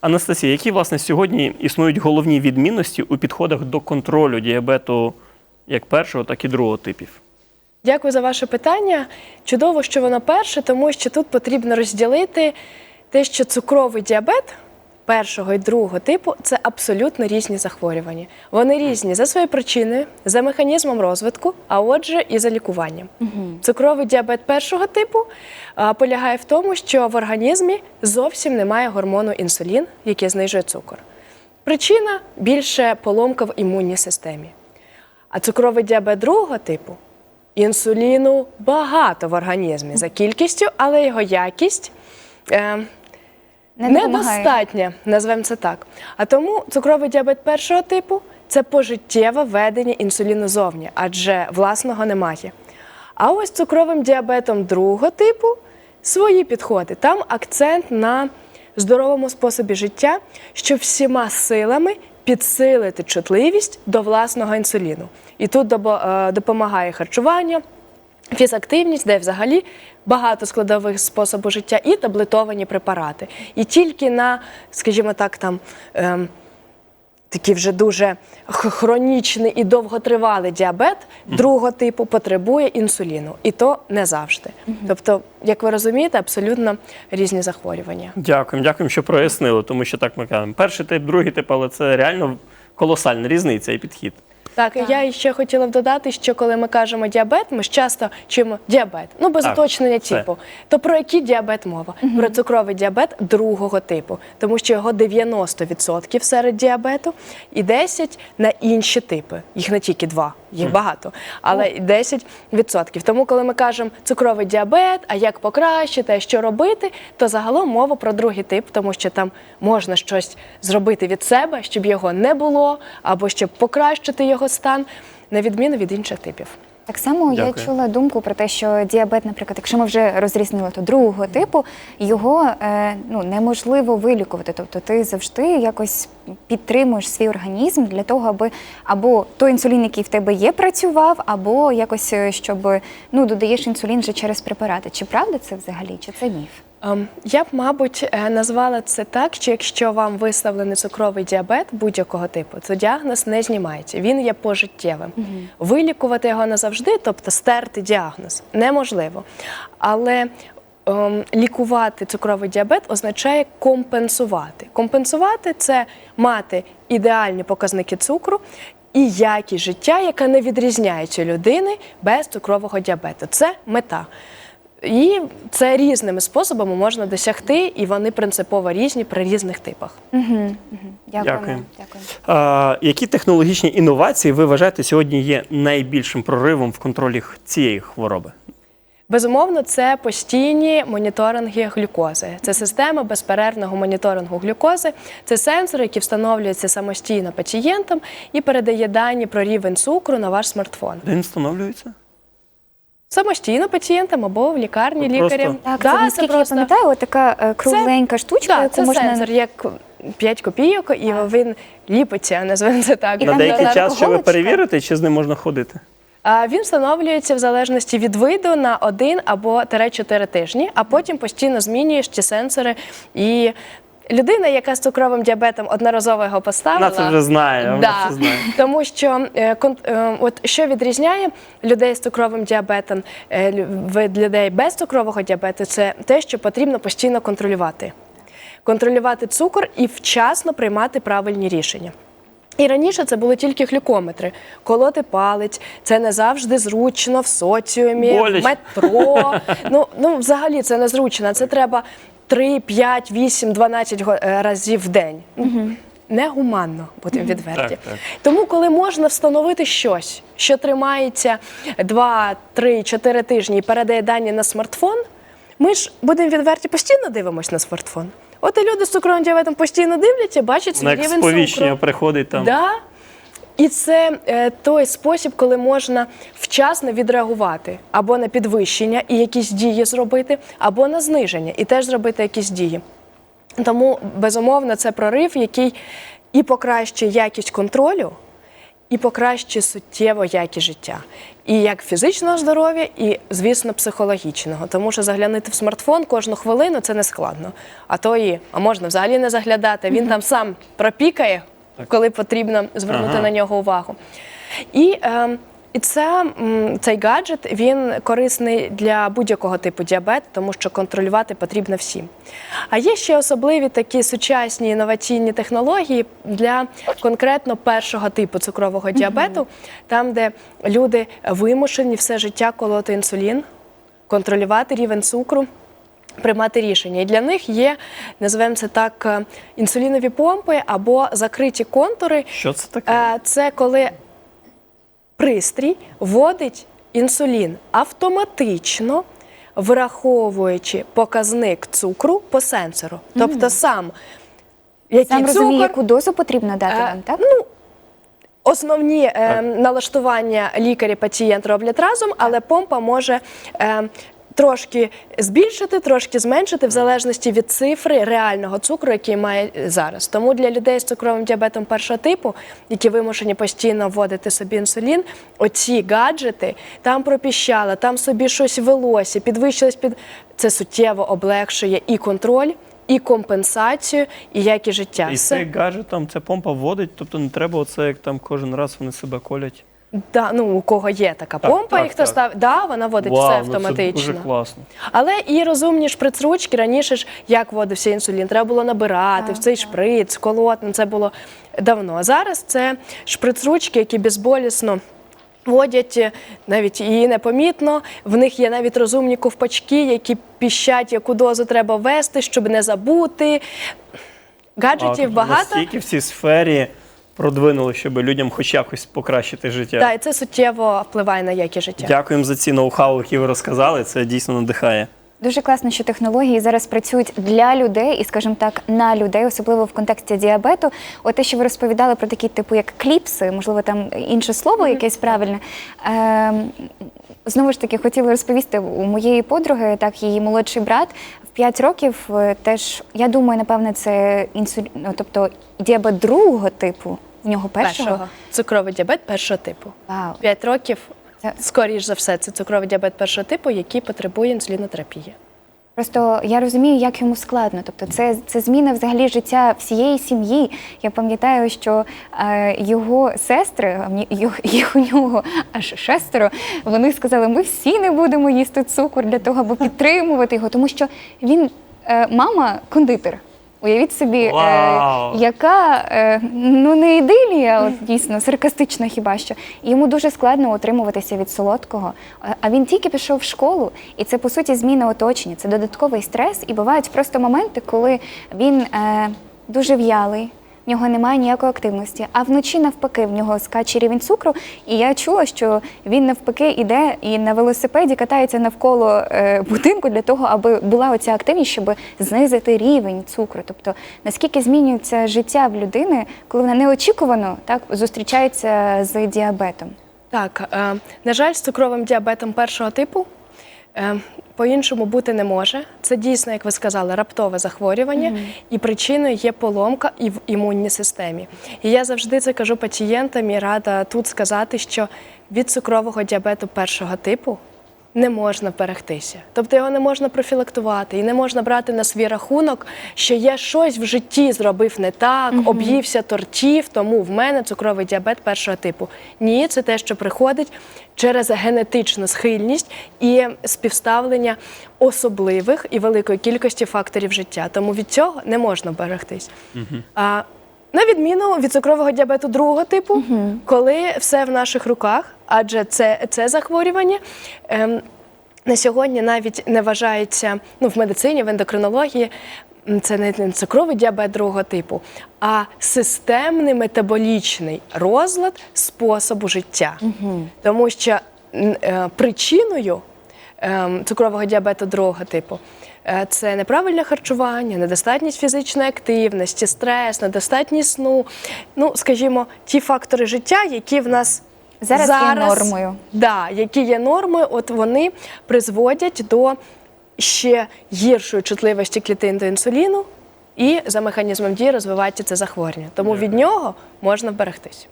Анастасія, які власне сьогодні існують головні відмінності у підходах до контролю діабету як першого, так і другого типів? Дякую за ваше питання. Чудово, що воно перше, тому що тут потрібно розділити те, що цукровий діабет першого і другого типу це абсолютно різні захворювання. Вони різні за своєю причиною, за механізмом розвитку, а отже, і за лікуванням. Цукровий діабет першого типу а, полягає в тому, що в організмі зовсім немає гормону інсулін, який знижує цукор. Причина більше поломка в імунній системі. А цукровий діабет другого типу інсуліну багато в організмі за кількістю, але його якість е, Не недостатня, назвемо це так. А тому цукровий діабет першого типу це пожиттєве введення інсуліну зовні, адже власного немає. А ось цукровим діабетом другого типу свої підходи. Там акцент на здоровому способі життя, щоб всіма силами підсилити чутливість до власного інсуліну. І тут е, допомагає харчування, фізактивність, де взагалі багато складових способу життя, і таблетовані препарати. І тільки на, скажімо так, там. ем, Такий вже дуже хронічний і довготривалий діабет другого типу потребує інсуліну, і то не завжди. Тобто, як ви розумієте, абсолютно різні захворювання. Дякуємо, дякуємо, що прояснили, тому що так ми кажемо. Перший тип, другий тип, але це реально колосальна різниця і підхід. Так, і я ще хотіла б додати, що коли ми кажемо діабет, ми ж часто чуємо діабет, ну без Так, уточнення все. типу. То про який діабет мова? Про цукровий діабет другого типу, тому що його 90% серед діабету і 10% на інші типи. Їх не тільки два, їх багато, але і 10%. Тому, коли ми кажемо цукровий діабет, а як покращити, а що робити, то загалом мова про другий тип, тому що там можна щось зробити від себе, щоб його не було, або щоб покращити його стан, на відміну від інших типів. Так само я чула думку про те, що діабет, наприклад, якщо ми вже розрізнили то другого типу, його е, ну неможливо вилікувати. Тобто ти завжди якось підтримуєш свій організм для того, аби або той інсулін, який в тебе є, працював, або якось е, щоб ну додаєш інсулін вже через препарати. Чи правда це взагалі? Чи це міф? Ем, Я б, мабуть, е, назвала це так, що якщо вам виставлений цукровий діабет будь-якого типу, то діагноз не знімається. Він є пожиттєвим. Вилікувати його назавжди, тобто стерти діагноз, неможливо. Але ем, лікувати цукровий діабет означає компенсувати. Компенсувати це мати ідеальні показники цукру. І якість життя, яка не відрізняється людини без цукрового діабету. Це мета. І це різними способами можна досягти, і вони принципово різні при різних типах. Угу, угу. Дякую. Дякую. Дякую. А, які технологічні інновації ви вважаєте сьогодні є найбільшим проривом в контролі цієї хвороби? Безумовно, це постійні моніторинги глюкози. Це система безперервного моніторингу глюкози. Це сенсор, який встановлюється самостійно пацієнтом і передає дані про рівень цукру на ваш смартфон. Він встановлюється? Самостійно пацієнтам або в лікарні просто- лікарем. Так, Да, це, наскільки просто- я пам'ятаю, така е, кругленька штучка, Да, яку це можна сенсор, як 5 копійок, і він ліпиться, називаємо це так. І На там деякий така час, щоб ви голочка. перевірите, чи з ним можна ходити? А Він встановлюється в залежності від виду на один або тере 4 тижні, а потім постійно змінюєш ці сенсори. І людина, яка з цукровим діабетом одноразово його поставила, Вона це вже знає, вона це знає. тому що е, кон- е, от що відрізняє людей з цукровим діабетом е, лю- від людей без цукрового діабету, це те, що потрібно постійно контролювати. Контролювати цукор і вчасно приймати правильні рішення. І раніше це були тільки глюкометри. Колоти палець, це не завжди зручно в соціумі, Боляче. в метро. Ну, ну, взагалі це незручно. Це треба 3, 5, 8, 12 го- е, разів в день. Негуманно, будемо відверті. Так, так. Тому, коли можна встановити щось, що тримається 2, 3, 4 тижні і передає дані на смартфон, ми ж будемо відверті, постійно дивимося на смартфон. От і люди з цукровим діабетом постійно дивляться, бачать свій рівень сповіщення приходить там. Да? І це е, той спосіб, коли можна вчасно відреагувати або на підвищення і якісь дії зробити, або на зниження і теж зробити якісь дії. Тому, безумовно, це прорив, який і покращує якість контролю, і покращує суттєво якість життя. І як фізичного здоров'я, і, звісно, психологічного. Тому що заглянути в смартфон кожну хвилину це не складно. А то і, а можна взагалі не заглядати. Він там сам пропікає, коли потрібно звернути Ага. на нього увагу. І, е, і це, цей гаджет він корисний для будь-якого типу діабету, тому що контролювати потрібно всім. А є ще особливі такі сучасні інноваційні технології для конкретно першого типу цукрового діабету, там, де люди вимушені все життя колоти інсулін, контролювати рівень цукру. Приймати рішення. І для них є, називаємо це так, е, інсулінові помпи або закриті контури, Що це таке? Е, Це коли пристрій вводить інсулін автоматично, враховуючи показник цукру по сенсору. Тобто сам, який Сам розуміє, цукор, яку дозу потрібно дати Е, вам, так? Ну, Основні е, налаштування лікар і пацієнт роблять разом, але помпа може е, трошки збільшити, трошки зменшити в залежності від цифри реального цукру, який має зараз. Тому для людей з цукровим діабетом першого типу, які вимушені постійно вводити собі інсулін, оці гаджети там пропіщали, там собі щось велося, підвищилось під це суттєво облегшує і контроль. І компенсацію, і якість життя. І Все- цей гаджет ця помпа вводить, тобто не треба оце, як там кожен раз вони себе колять. Да, ну у кого є така Так, помпа, так, і хто так. ставить, да, вона водить Вау, все ну це автоматично. дуже класно. Але і розумні шприц-ручки раніше ж як вводився інсулін, треба було набирати в цей шприц, колоти. ну, Це було давно. А зараз це шприц-ручки, які безболісно. Водять е, навіть і непомітно. В них є навіть розумні ковпачки, які піщать, яку дозу треба ввести, щоб не забути. Гаджетів багато. Настільки в цій сфері продвинули, щоб людям хоч якось покращити життя. Да, і це суттєво впливає на якість життя. Дякуємо за ці ноу-хау, які ви розказали. Це дійсно надихає. Дуже класно, що технології зараз працюють для людей і, скажімо так, на людей, особливо в контексті діабету. От те, що ви розповідали про такі типу, як кліпси, можливо, там інше слово якесь правильне. Ем, Знову ж таки, хотіла розповісти у моєї подруги, так її молодший брат в 5 років е, теж, я думаю, напевне, це інсулін, ну, тобто діабет другого типу. В нього першого. першого. Цукровий діабет першого типу. Вау. 5 років, Це- скоріш за все, це цукровий діабет першого типу, який потребує інсулінотерапії. Просто я розумію, як йому складно. Тобто, це, це зміна взагалі життя всієї сім'ї. Я пам'ятаю, що е, його сестри, а їх, їх у нього аж шестеро, вони сказали, ми всі не будемо їсти цукор для того, аби підтримувати його, тому що він, е, мама, кондитер. Уявіть собі, е, Вау! яка е, ну не ідилія, от дійсно саркастична хіба що. І йому дуже складно утримуватися від солодкого. А він тільки пішов в школу, і це по суті зміна оточення, це додатковий стрес. І бувають просто моменти, коли він е, дуже в'ялий. Нього немає ніякої активності, а вночі навпаки в нього скаче рівень цукру. І я чула, що він навпаки іде і на велосипеді катається навколо е, будинку для того, аби була оця активність, щоб знизити рівень цукру. Тобто наскільки змінюється життя в людини, коли вона неочікувано так зустрічається з діабетом. Так, е, на жаль, з цукровим діабетом першого типу по-іншому бути не може. Це дійсно, як ви сказали, раптове захворювання, і причиною є поломка і в імунній системі. І я завжди це кажу пацієнтам і рада тут сказати, що від цукрового діабету першого типу. Не можна берегтися, тобто його не можна профілактувати і не можна брати на свій рахунок, що я щось в житті зробив не так, об'ївся тортів, тому в мене цукровий діабет першого типу. Ні, це те, що приходить через генетичну схильність і співставлення особливих і великої кількості факторів життя. Тому від цього не можна берегтись. А, на відміну від цукрового діабету другого типу, коли все в наших руках, адже це, це захворювання. Ем, на сьогодні навіть не вважається ну, в медицині, в ендокринології. Це не цукровий діабет другого типу, а системний метаболічний розлад способу життя. Тому що е, причиною ем, цукрового діабету другого типу. Е, Це неправильне харчування, недостатність фізичної активності, стрес, недостатність сну. Ну, скажімо, ті фактори життя, які в нас Зараз є нормою. Да, які є нормою, от вони призводять до ще гіршої чутливості клітин до інсуліну, і за механізмом дії розвивається це захворювання. Тому від нього можна вберегтись.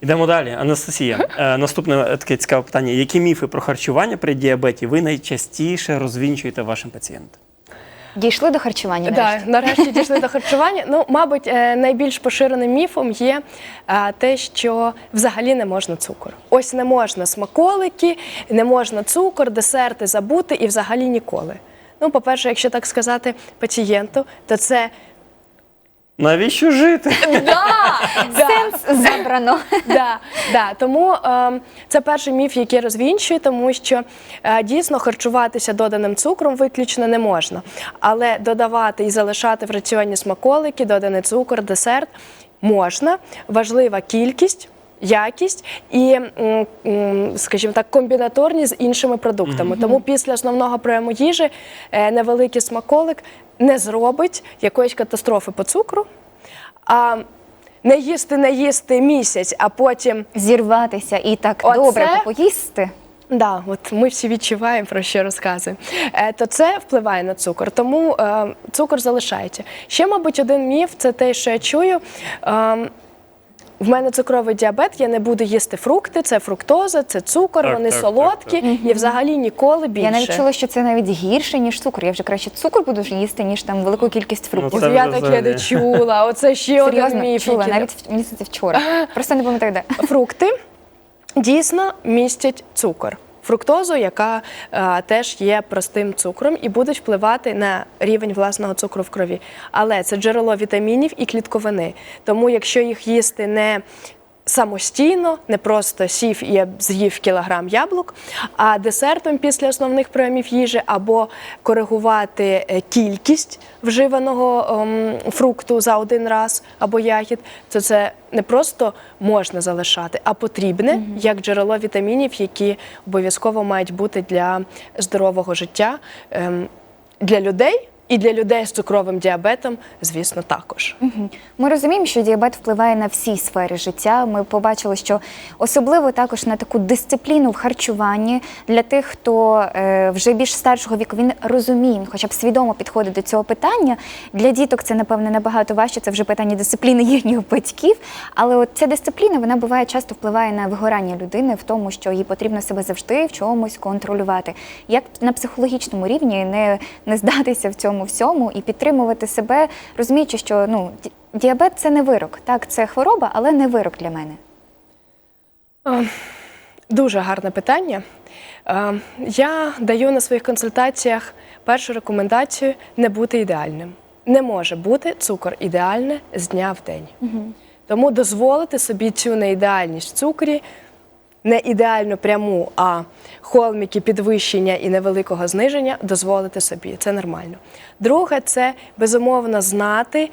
Йдемо далі. Анастасія, е, наступне таке цікаве питання. Які міфи про харчування при діабеті ви найчастіше розвінчуєте вашим пацієнтам? Дійшли до харчування. Да, нарешті? нарешті дійшли до харчування. Ну, мабуть, е, найбільш поширеним міфом є е, те, що взагалі не можна цукор. Ось не можна смаколики, не можна цукор, десерти забути і взагалі ніколи. Ну, по-перше, якщо так сказати пацієнту, то це Навіщо жити? Сенс забрано. да, да. Тому е, це перший міф, який розвінчує, тому що е, дійсно харчуватися доданим цукром виключно не можна. Але додавати і залишати в раціоні смаколики, доданий цукор, десерт можна. Важлива кількість. Якість і, м, м, скажімо так, комбінаторні з іншими продуктами. Тому після основного прийому їжі е, невеликий смаколик не зробить якоїсь катастрофи по цукру. А не їсти, не їсти місяць, а потім. Зірватися і так Оце- добре поїсти. Да, от ми всі відчуваємо про що розказуємо. Е, то це впливає на цукор, тому е, цукор залишається. Ще, мабуть, один міф це те, що я чую. Е, в мене цукровий діабет, я не буду їсти фрукти, це фруктоза, це цукор, Так, вони так, солодкі так, і взагалі ніколи більше. Я навіть чула, що це навіть гірше, ніж цукор. Я вже краще цукор буду ж їсти, ніж там велику кількість фруктів. це От я таке не взагалі. чула. Оце ще один Серйозно, міф. чула, який- навіть мені здається, вчора. Просто не пам'ятаю де. фрукти дійсно містять цукор. Фруктозу, яка е, теж є простим цукром, і будуть впливати на рівень власного цукру в крові. Але це джерело вітамінів і клітковини. Тому, якщо їх їсти не самостійно, не просто сів і з'їв кілограм яблук, а десертом після основних прийомів їжі або коригувати е, кількість вживаного ем, фрукту за один раз або ягід, то це не просто можна залишати, а потрібне як джерело вітамінів, які обов'язково мають бути для здорового життя ем, для людей. І для людей з цукровим діабетом, звісно, також. Ми розуміємо, що діабет впливає на всі сфери життя. Ми побачили, що особливо також на таку дисципліну в харчуванні для тих, хто е, вже більш старшого віку, він розуміє, хоча б свідомо підходить до цього питання. Для діток це напевне набагато важче. Це вже питання дисципліни їхніх батьків. Але от ця дисципліна вона буває часто впливає на вигорання людини в тому, що їй потрібно себе завжди в чомусь контролювати. Як на психологічному рівні не, не здатися в цьому всьому і підтримувати себе, розуміючи, що ну діабет це не вирок. Так, це хвороба, але не вирок для мене. Дуже гарне питання. Е, Я даю на своїх консультаціях першу рекомендацію не бути ідеальним. Не може бути цукор ідеальне з дня в день. Тому дозволити собі цю неідеальність в цукрі, не ідеально пряму, а холміки підвищення і невеликого зниження дозволити собі. Це нормально. Друге, це безумовно знати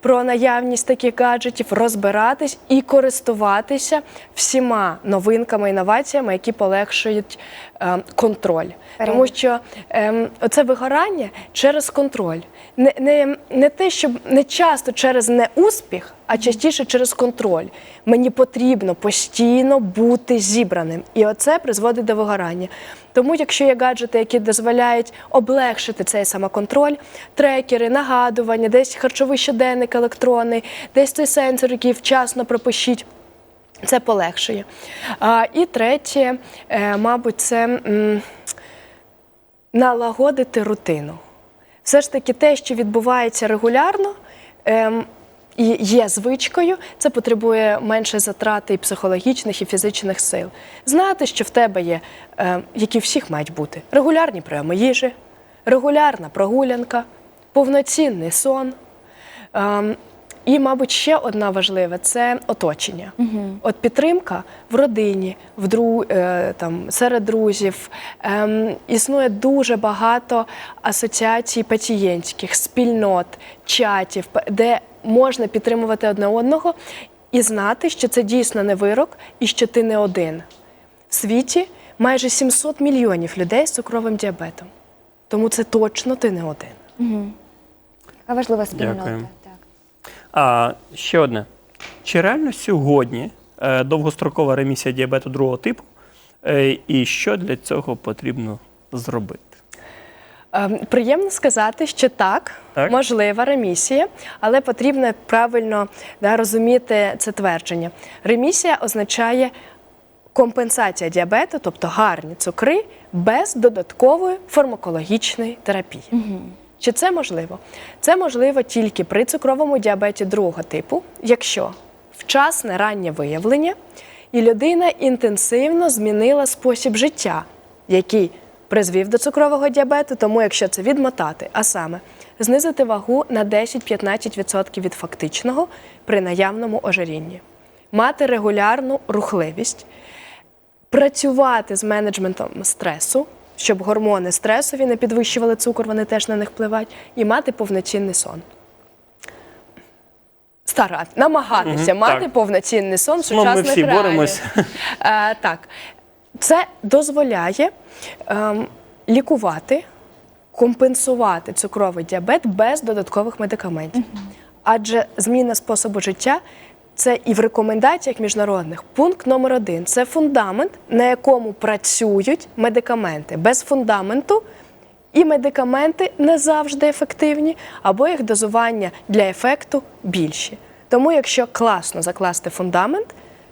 про наявність таких гаджетів, розбиратись і користуватися всіма новинками, інноваціями, які полегшують е, контроль. Тому що ем, оце вигорання через контроль. Не, не, не те, щоб не часто через неуспіх, а частіше через контроль. Мені потрібно постійно бути зібраним. І оце призводить до вигорання. Тому, якщо є гаджети, які дозволяють облегшити цей самоконтроль, трекери, нагадування, десь харчовий щоденник електронний, десь той сенсор, який вчасно пропишіть. Це полегшує. А, і третє, е, мабуть, це налагодити рутину. Все ж таки, те, що відбувається регулярно ем, і є звичкою, це потребує менше затрати і психологічних, і фізичних сил. Знати, що в тебе є, ем, які всіх мають бути, регулярні прийоми їжі, регулярна прогулянка, повноцінний сон. Ем, і, мабуть, ще одна важлива це оточення. От підтримка в родині, в дру, е, там, серед друзів. Ем, існує дуже багато асоціацій пацієнтських, спільнот, чатів, де можна підтримувати одне одного і знати, що це дійсно не вирок і що ти не один. В світі майже 700 мільйонів людей з цукровим діабетом. Тому це точно ти не один. Яка важлива спільнота. Дякую. Так. А ще одне. Чи реально сьогодні е, довгострокова ремісія діабету другого типу? Е, і що для цього потрібно зробити? Ем, Приємно сказати, що так, Так. можлива ремісія, але потрібно правильно да, розуміти це твердження. Ремісія означає компенсація діабету, тобто гарні цукри, без додаткової фармакологічної терапії. Чи це можливо? Це можливо тільки при цукровому діабеті другого типу, якщо вчасне раннє виявлення і людина інтенсивно змінила спосіб життя, який призвів до цукрового діабету, тому якщо це відмотати, а саме знизити вагу на 10-15% від фактичного при наявному ожирінні, мати регулярну рухливість, працювати з менеджментом стресу, щоб гормони стресові не підвищували цукор, вони теж на них впливають, і мати повноцінний сон. Старати, намагатися Мгм, мати так. повноцінний сон в Ну, ми всі реаліях. боремось. Е, так, це дозволяє ем, лікувати, компенсувати цукровий діабет без додаткових медикаментів. Адже зміна способу життя це і в рекомендаціях міжнародних. Пункт номер один це фундамент, на якому працюють медикаменти. Без фундаменту і медикаменти не завжди ефективні, або їх дозування для ефекту більші. Тому, якщо класно закласти фундамент,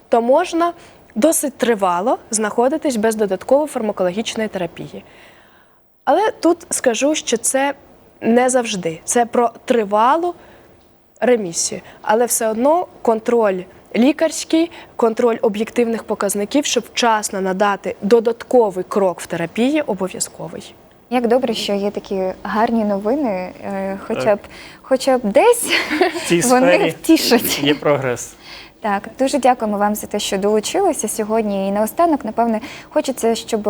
то можна досить тривало знаходитись без додаткової фармакологічної терапії. Але тут скажу, що це не завжди. Це про тривалу ремісію. Але все одно контроль лікарський, контроль об'єктивних показників, щоб вчасно надати додатковий крок в терапії, обов'язковий. Як добре, що є такі гарні новини, е, хоча б, хоча б десь В цій вони сфері втішать. є прогрес. Так, дуже дякуємо вам за те, що долучилися сьогодні. І наостанок, напевне, хочеться, щоб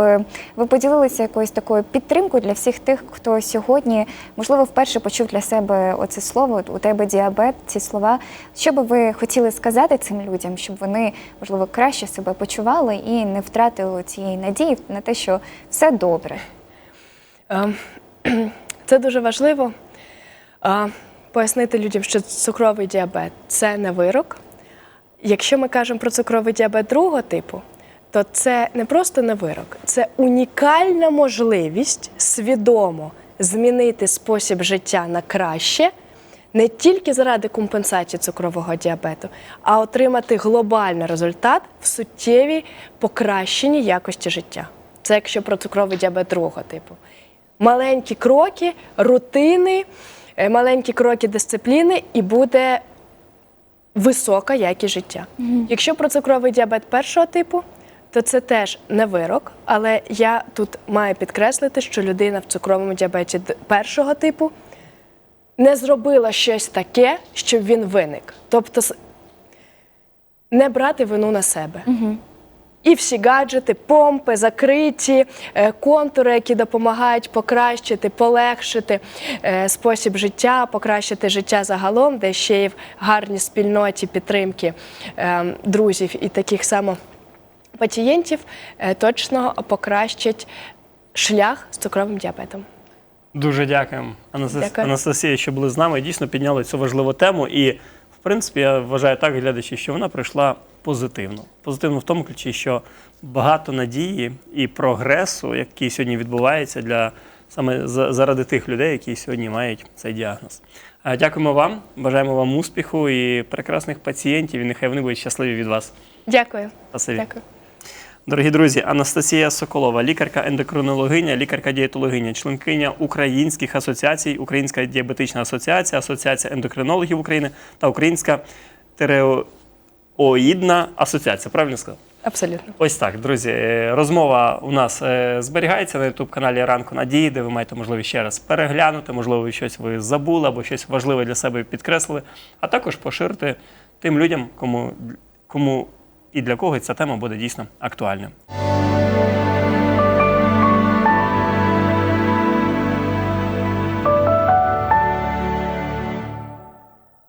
ви поділилися якоюсь такою підтримкою для всіх тих, хто сьогодні, можливо, вперше почув для себе оце слово у тебе діабет, ці слова. Що би ви хотіли сказати цим людям, щоб вони, можливо, краще себе почували і не втратили цієї надії на те, що все добре. Е, Це дуже важливо пояснити людям, що цукровий діабет це не вирок. Якщо ми кажемо про цукровий діабет другого типу, то це не просто не вирок, це унікальна можливість свідомо змінити спосіб життя на краще. Не тільки заради компенсації цукрового діабету, а отримати глобальний результат в суттєвій покращенні якості життя. Це якщо про цукровий діабет другого типу. Маленькі кроки, рутини, е, маленькі кроки дисципліни, і буде висока якість життя. Якщо про цукровий діабет першого типу, то це теж не вирок, але я тут маю підкреслити, що людина в цукровому діабеті першого типу не зробила щось таке, щоб він виник. Тобто не брати вину на себе. І всі гаджети, помпи, закриті, е, контури, які допомагають покращити, полегшити е, спосіб життя, покращити життя загалом, де ще є в гарній спільноті підтримки е, друзів і таких само пацієнтів, е, точно покращать шлях з цукровим діабетом. Дуже дякуємо, Анастас... Дякую. Анастасія, що були з нами. Дійсно підняли цю важливу тему. І, в принципі, я вважаю так, глядачі, що вона пройшла позитивно. Позитивно в тому ключі, що багато надії і прогресу, який сьогодні відбувається для саме заради тих людей, які сьогодні мають цей діагноз. Дякуємо вам, бажаємо вам успіху і прекрасних пацієнтів. І нехай вони будуть щасливі від вас. Дякую. Спасибі. Дякую. Дорогі друзі, Анастасія Соколова, лікарка-ендокринологиня, лікарка-дієтологиня, членкиня українських асоціацій, Українська діабетична асоціація, Асоціація ендокринологів України та Українська тереоїдна асоціація. Правильно сказав? Абсолютно. Ось так, друзі. е, Розмова у нас е, зберігається на youtube каналі Ранку Надії, де ви маєте можливість ще раз переглянути, можливо, щось ви забули або щось важливе для себе підкреслили, а також поширити тим людям, кому, кому і для кого ця тема буде дійсно актуальною.